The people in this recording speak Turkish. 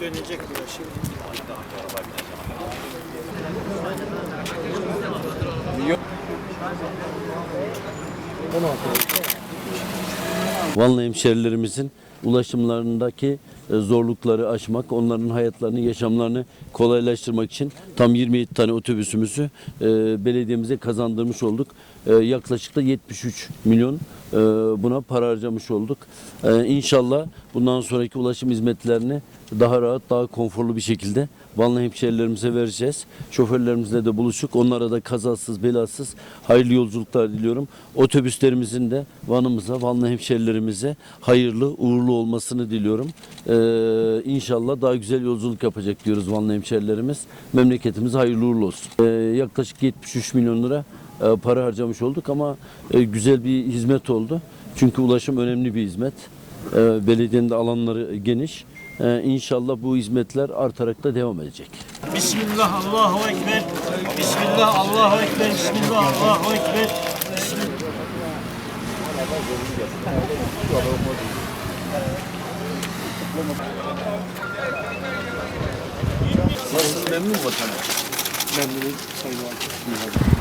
Dönecek bu şimdi. Vanlı hemşerilerimizin ulaşımlarındaki e, zorlukları aşmak, onların hayatlarını, yaşamlarını kolaylaştırmak için tam 27 tane otobüsümüzü e, belediyemize kazandırmış olduk. E, yaklaşık da 73 milyon buna para harcamış olduk. E, İnşallah bundan sonraki ulaşım hizmetlerini daha rahat, daha konforlu bir şekilde Vanlı hemşerilerimize vereceğiz. Şoförlerimizle de buluşuk. Onlara da kazasız, belasız hayırlı yolculuklar diliyorum. Otobüslerimizin de Van'ımıza, Vanlı hemşerilerimize hayırlı, uğurlu olmasını diliyorum. Ee, inşallah daha güzel yolculuk yapacak diyoruz Vanlı hemşerilerimiz. Memleketimiz hayırlı uğurlu olsun. Ee, yaklaşık 73 milyon lira para harcamış olduk ama e, güzel bir hizmet oldu. Çünkü ulaşım önemli bir hizmet. Ee, belediyenin de alanları geniş. Ee, İnşallah bu hizmetler artarak da devam edecek. Bismillah, Allahu Ekber. Bismillah, Allahu Ekber. Bismillah, Allahu Ekber. Memnun sayın valim.